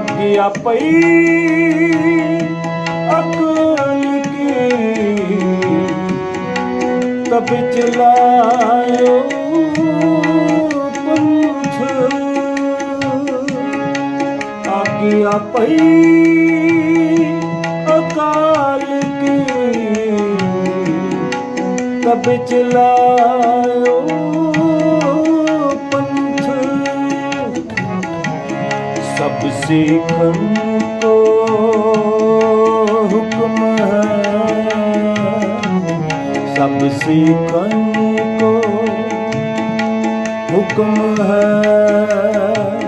ਗਿਆ ਪਈ। ਅਕਲ ਕੀ ਤਬ ਚਲਾਇਓ ਪੰਥ। ਆਗਿਆ ਪਈ। ਅਕਾਲ ਕੀ ਤਬ ਚਲਾਇਓ सब सीखन को हुक्म है सब सीखन को हुक्म है